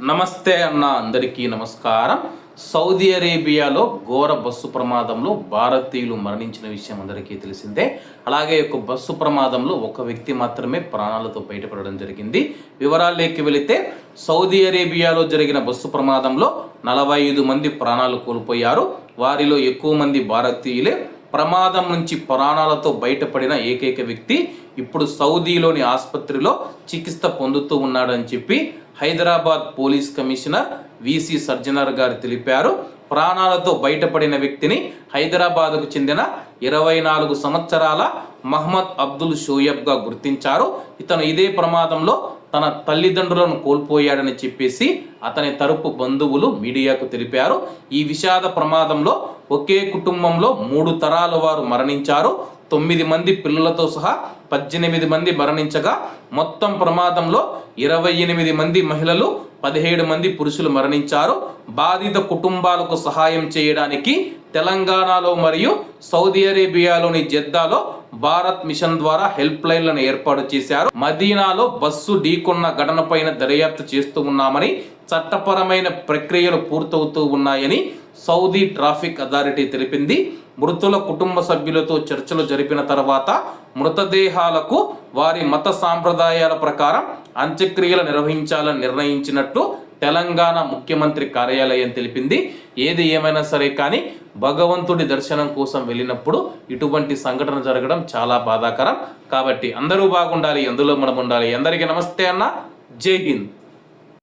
నమస్తే అన్న అందరికీ నమస్కారం. సౌదీ అరేబియాలో ఘోర బస్సు ప్రమాదంలో భారతీయులు మరణించిన విషయం అందరికీ తెలిసిందే. అలాగే ఒక బస్సు ప్రమాదంలో ఒక వ్యక్తి మాత్రమే ప్రాణాలతో బయటపడడం జరిగింది. వివరాల్లోకి వెళితే సౌదీ అరేబియాలో జరిగిన బస్సు ప్రమాదంలో నలభై ఐదు మంది ప్రాణాలు కోల్పోయారు. వారిలో ఎక్కువ మంది భారతీయులే. ప్రమాదం నుంచి ప్రాణాలతో బయటపడిన ఏకైక వ్యక్తి ఇప్పుడు సౌదీలోని ఆసుపత్రిలో చికిత్స పొందుతూ ఉన్నాడని చెప్పి Hyderabad police commissioner VC Sajjanar గారు తెలిపారు. ప్రాణాలతో బయటపడిన వ్యక్తిని హైదరాబాద్కు చెందిన ఇరవై నాలుగు సంవత్సరాల మహమ్మద్ అబ్దుల్ షోయబ్గా గుర్తించారు. ఇతను ఇదే ప్రమాదంలో తన తల్లిదండ్రులను కోల్పోయాడని చెప్పేసి అతని తరపు బంధువులు మీడియాకు తెలిపారు. ఈ విషాద ప్రమాదంలో ఒకే కుటుంబంలో మూడు తరాల వారు మరణించారు. తొమ్మిది మంది పిల్లలతో సహా పద్దెనిమిది మంది మరణించగా మొత్తం ప్రమాదంలో ఇరవై ఎనిమిది మంది మహిళలు పదిహేడు మంది పురుషులు మరణించారు. బాధిత కుటుంబాలకు సహాయం చేయడానికి తెలంగాణలో మరియు సౌదీ అరేబియాలోని జెద్దాలో భారత్ మిషన్ ద్వారా హెల్ప్ లైన్లను ఏర్పాటు చేశారు. మదీనాలో బస్సు ఢీకొన్న ఘటనపైన దర్యాప్తు చేస్తూ ఉన్నామని చట్టపరమైన ప్రక్రియలు పూర్తవుతూ ఉన్నాయని సౌదీ ట్రాఫిక్ అథారిటీ తెలిపింది. మృతుల కుటుంబ సభ్యులతో చర్చలు జరిపిన తర్వాత మృతదేహాలకు వారి మత సాంప్రదాయాల ప్రకారం అంత్యక్రియలు నిర్వహించాలని నిర్ణయించినట్టు తెలంగాణ ముఖ్యమంత్రి కార్యాలయం తెలిపింది. ఏది ఏమైనా సరే కానీ భగవంతుడి దర్శనం కోసం వెళ్ళినప్పుడు ఇటువంటి సంఘటన జరగడం చాలా బాధాకరం. కాబట్టి అందరూ బాగుండాలి ఎందులో మనం ఉండాలి. అందరికీ నమస్తే అన్న. జై హింద్.